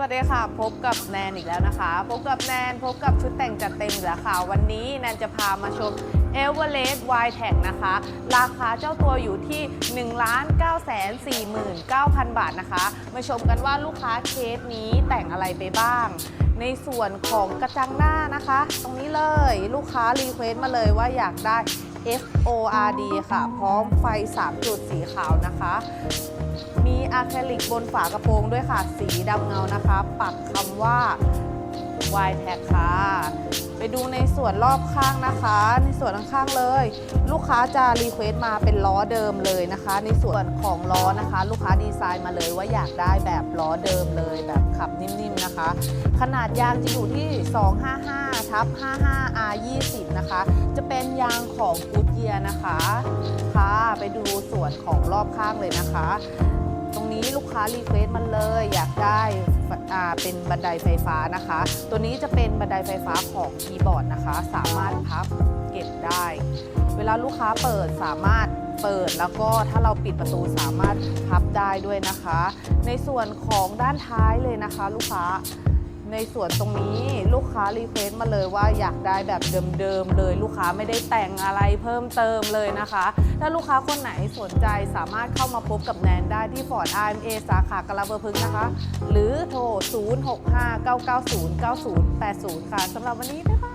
วัสดีค่ะ พบกับแนนอีกแล้วนะคะ พบกับแนนพบกับชุดแต่งจัดเต็มแล้วค่ะ วันนี้แนนจะพามาชม e v e r e s t Y t a g นะคะ ราคาเจ้าตัวอยู่ที่ 1 9 4 9 0 0 0 บาทนะคะ มาชมกันว่าลูกค้าเคสนี้แต่งอะไรไปบ้าง ในส่วนของกระจังหน้านะคะ ตรงนี้เลยลูกค้ารีเควสต์มาเลยว่าอยากได้ FORD ค่ะ พร้อมไฟ 3 จุดสีขาวนะคะ มีอะคริลิกบนฝากระโปรงด้วยค่ะ สีดำเงานะคะ ปักคำว่า y t a g ค่ะ ไปดูในส่วนรอบข้างนะคะ ในส่วนข้างๆเลย ลูกค้าจะรีเควสต์มาเป็นล้อเดิมเลยนะคะ ในส่วนของล้อนะคะ ลูกค้าดีไซน์มาเลยว่าอยากได้แบบล้อเดิมเลย แบบขับนิ่มๆนะคะ ขนาดยางจะอยู่ที่ 255ทับ55 R 20 จะเป็นยางของกูเกียนะคะค่ะไปดูส่วนของรอบข้างเลยนะคะ ตรงนี้ลูกค้ารีเควสมันเลย อยากได้อ่าเป็นบันไดไฟฟ้านะคะ ตัวนี้จะเป็นบันไดไฟฟ้าของคีย์บอร์ดนะคะ สามารถพับเก็บได้ เวลาลูกค้าเปิดสามารถเปิดแล้วก็ถ้าเราปิดประตูสามารถพับได้ด้วยนะคะ ในส่วนของด้านท้ายเลยนะคะ ลูกค้า ในส่วนตรงนี้ลูกค้ารีเควสต์มาเลยว่าอยากได้แบบเดิมๆเลยลูกค้าไม่ได้แต่งอะไรเพิ่มเติมเลยนะคะ ถ้าลูกค้าคนไหนสนใจสามารถเข้ามาพบกับแนนได้ที่ฟอร์ด RMA สาขากะลาเบอร์พึงนะคะ หรือโทร 0659909080 ค่ะสำหรับวันนี้นะคะ